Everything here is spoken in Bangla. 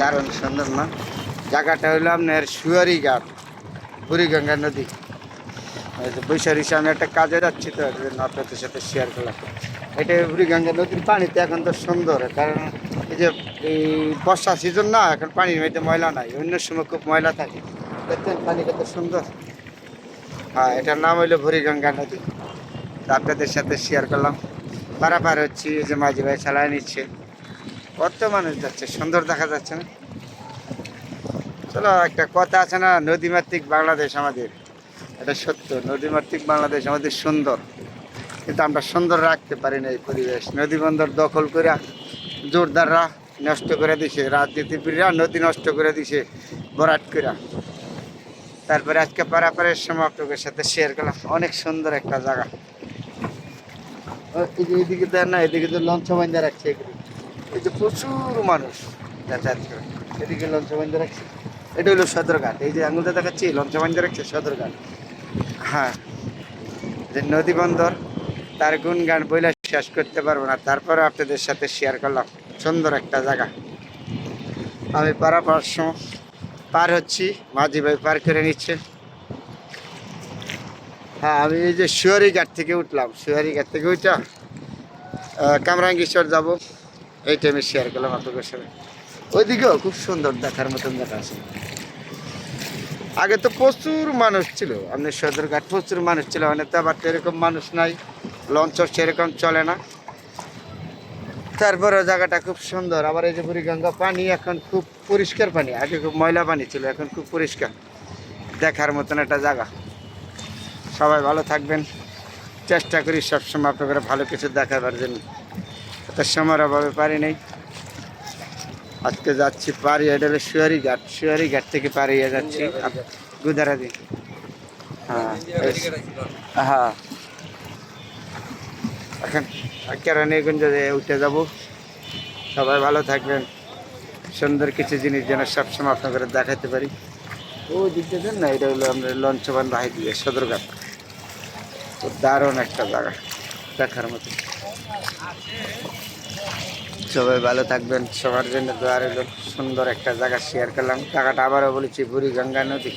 দারুণ সুন্দর না। জায়গাটা হইল আপনার সুয়ারি ঘাট, বুড়িগঙ্গা নদী। বৈশাখ আমি একটা কাজে যাচ্ছি তো আপনাদের সাথে শেয়ার করলাম। এটা বুড়িগঙ্গা নদীর পানিতে এখন তো সুন্দর, কারণ এই যে এই বর্ষা সিজন না, এখন পানির মধ্যে ময়লা নাই, অন্য সময় খুব ময়লা থাকে। দেখছেন পানি কত সুন্দর। হ্যাঁ এটার নাম হইল বুড়িগঙ্গা নদী। আপনাদের সাথে শেয়ার করলাম। পারাপার হচ্ছে, এই যে মাঝি ভাই চালায় নিচ্ছে। কত মানুষ যাচ্ছে? সুন্দর দেখা যাচ্ছে না? চলো, একটা কথা আছে না, নদীমাতৃক বাংলাদেশ আমাদের। এটা সত্য, নদীমাতৃক বাংলাদেশ আমাদের সুন্দর। কিন্তু আমরা সুন্দর রাখতে পারি না এই পরিবেশ। নদী বন্দর দখল করে জোরদাররা নষ্ট করে দিছে, রাজনীতিবিদরা নদী নষ্ট করে দিছে বরাট করে তারপরে আজকে পারাপারের সময় আপনাদের সাথে শেয়ার করলাম। অনেক সুন্দর একটা জায়গা। এদিকে দেন না, এদিকে তো লঞ্চ বান্ধা রাখছে এগুলি এই যে প্রচুর মানুষ যাতায়াত করে। এদিকে লঞ্চ বান্ধা রাখছে। এটা হলো সদরঘাট। এই যে আঙুলটা দেখাচ্ছি, লঞ্চ বান্ধা রাখছে সদরঘাট। হ্যাঁ যে নদী বন্দর, তার গুণগান বইলে শেষ করতে পারব না। তারপরে আপনাদের সাথে শেয়ার করলাম। সুন্দর একটা জায়গা। আমি পারাপার পার হচ্ছি, মাঝি ভাই পার করে নিচ্ছে। হ্যাঁ আমি এই যে শুয়ারি ঘাট থেকে উঠলাম। শুয়ারি ঘাট থেকে উঠা কামরাঙ্গীশ্বর যাব। এই টাইমে শেয়ার করলাম আপনাদের সাথে। ওইদিকেও খুব সুন্দর দেখার মতন দেখা আছে। আগে তো প্রচুর মানুষ ছিল আপনার সদরঘাট প্রচুর মানুষ ছিল মানে তো আবার এরকম মানুষ নাই লঞ্চ সেরকম চলে না। তারপরে জায়গাটা খুব সুন্দর, আবার এই যে বুড়িগঙ্গা পানি এখন খুব পরিষ্কার পানি, আগে খুব ময়লা পানি ছিল, এখন খুব পরিষ্কার, দেখার মতন একটা জায়গা। সবাই ভালো থাকবেন, চেষ্টা করি সবসময় আপনাদের ভালো কিছু দেখাবার জন্য। তো সময়ের অভাবে পারি নেই। আজকে যাচ্ছি পারি এটা হলো শুয়ারি ঘাট। শুয়ারি ঘাট থেকে পারিয়ে যাচ্ছি। গুদারাদি হ্যাঁ হ্যাঁ। এখন কেরানীগঞ্জ উঠে যাব। সবাই ভালো থাকবেন। সুন্দর কিছু জিনিস যেন সবসময় আপনাদের দেখাতে পারি। ও দিকটা না, এটা হলো আমরা লঞ্চবান বাহি দিয়ে, সদরঘাট। দারুণ একটা জায়গা দেখার মতো। সবাই ভালো থাকবেন, সবার জন্য দোয়া রইল। সুন্দর একটা জায়গা শেয়ার করলাম। টাকাটা আবারও বলেছি, বুড়ি গঙ্গা নদী।